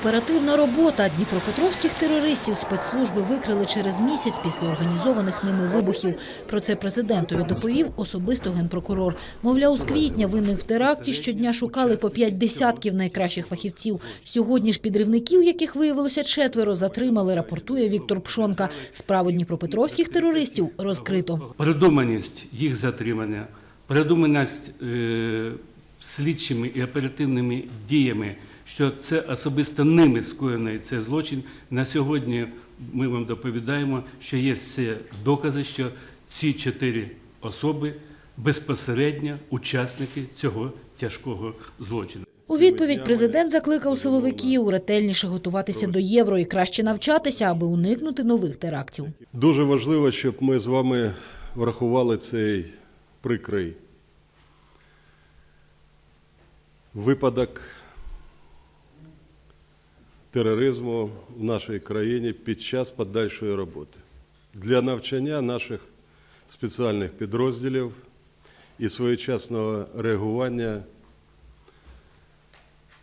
Оперативна робота дніпропетровських терористів спецслужби викрили через місяць після організованих ними вибухів. Про це президентові доповів особисто генпрокурор. Мовляв, з квітня винних в теракті щодня шукали по п'ять десятків найкращих фахівців. Сьогодні ж підривників, яких виявилося четверо, затримали, рапортує Віктор Пшонка. Справу дніпропетровських терористів розкрито. Передуманість їх затримання, передуманість е, слідчими і оперативними діями, що це особисто ними скоєний цей злочин. На сьогодні ми вам доповідаємо, що є всі докази, що ці чотири особи безпосередньо учасники цього тяжкого злочину. У відповідь президент закликав силовиків ретельніше готуватися до євро і краще навчатися, аби уникнути нових терактів. Дуже важливо, щоб ми з вами врахували цей прикрий випадок тероризму в нашій країні під час подальшої роботи для навчання наших спеціальних підрозділів і своєчасного реагування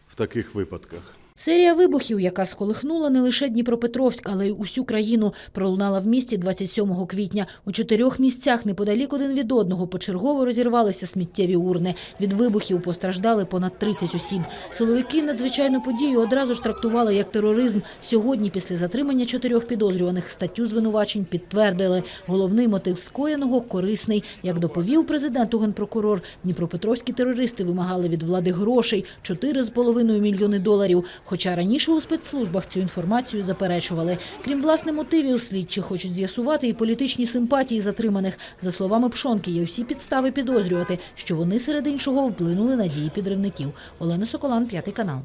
в таких випадках. Серія вибухів, яка сколихнула не лише Дніпропетровськ, але й усю країну, пролунала в місті 27 квітня. У чотирьох місцях неподалік один від одного почергово розірвалися сміттєві урни. Від вибухів постраждали понад 30 осіб. Силовики надзвичайну подію одразу ж трактували як тероризм. Сьогодні, після затримання чотирьох підозрюваних, статтю звинувачень підтвердили. Головний мотив скоєного – корисний. Як доповів президенту генпрокурор, дніпропетровські терористи вимагали від влади грошей – 4,5 мільйони доларів. Хоча раніше у спецслужбах цю інформацію заперечували. Крім власне мотивів, слідчі хочуть з'ясувати і політичні симпатії затриманих. За словами Пшонки, є усі підстави підозрювати, що вони серед іншого вплинули на дії підривників. Олена Соколан, п'ятий канал.